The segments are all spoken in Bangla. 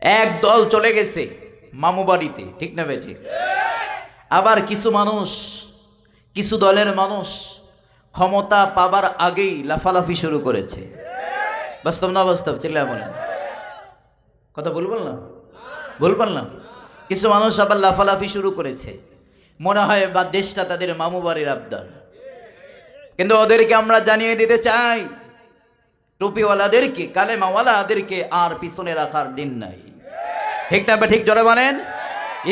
এক দল চলে গেছে মামু বাড়িতে, ঠিক না ভাই আবার কিছু মানুষ, কিছু দলের মানুষ ক্ষমতা পাবার আগেই লাফালাফি শুরু করেছে। বাস্তব না বাস্তব চিল্লা বলেন। কথা ভুল বললাম? ভুল বললাম? কিছু মানুষ আবার লাফালাফি শুরু করেছে। মনে হয় বা দেশটা তাদের মামু বাড়ির আবদার। কিন্তু ওদেরকে আমরা জানিয়ে দিতে চাই, টুপিওয়ালাদেরকে, কালেমাওয়ালাদেরকে আর পিছনে রাখার দিন নাই। ঠিক না, ঠিক জোরে বলেন?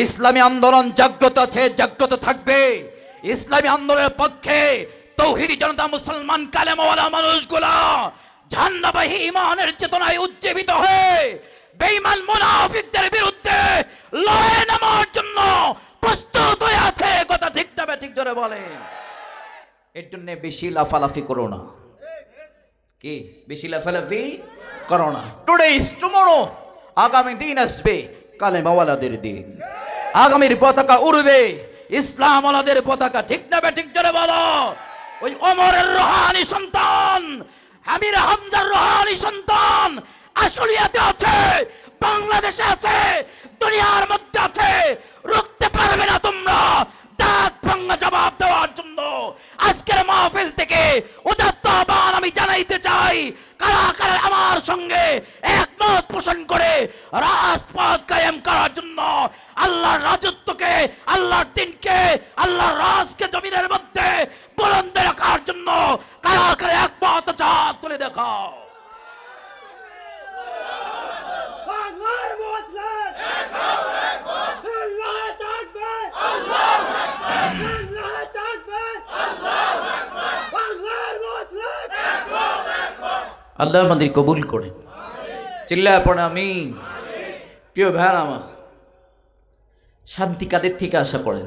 ইসলামী আন্দোলন জাগ্রত আছে, জাগ্রত থাকবে। ইসলামী আন্দোলনের পক্ষে তৌহিদি জনতা মুসলমান কালেমাওয়ালা মানুষগুলা ঝান্ডাবাহী ইমানের চেতনায় উজ্জীবিত হয়ে বেঈমান মুনাফিকদের বিরুদ্ধে লড়াই নামার জন্য প্রস্তুত হয়ে আছে। কথা ঠিক না, ঠিক জোরে বলেন। এর জন্য বেশি লাফালাফি করো না। কি? বেশি লাফালাফি করো না। টুডে ইজ টুমোরো আগামী দিন আসবে কালে মাওয়ালাদের দিন। আগামীর পতাকা উড়বে ইসলাম ওয়ালাদের পতাকা ঠিক না বে ঠিক জোরে বলো। ওই ওমরের রোহানি সন্তান আমির হামজার রোহানি সন্তান আশুলিয়াতে আছে, বাংলাদেশে আছে, দুনিয়ার মধ্যে আছে। রুখতে পারবে না তোমরা, দাঁত ভাঙ্গা জবাব দেওয়ার জন্য। আজকের মাহফিল থেকে উদাত্ত আহ্বান আমি জানাইতে চাই, কারা কারা আমার সঙ্গে একমত পোষণ করে রাজপথ কায়েম করার জন্য আল্লাহর রাজত্বকে, আল্লাহর দিনকে, আল্লাহর রাজকে জমিনের মধ্যে বুলন্দে রাখার জন্য কারা কারা একমত চা তুলে দেখাও বাংলার মুসলিম আল্লাহ থাকবে আল্লাহ থাকবে বাংলার মুসলিম আল্লাহ আমাদের কবুল করেন চিল্লা পড়ে আমি। প্রিয় ভাই আমার, শান্তি কাদের থেকে আশা করেন?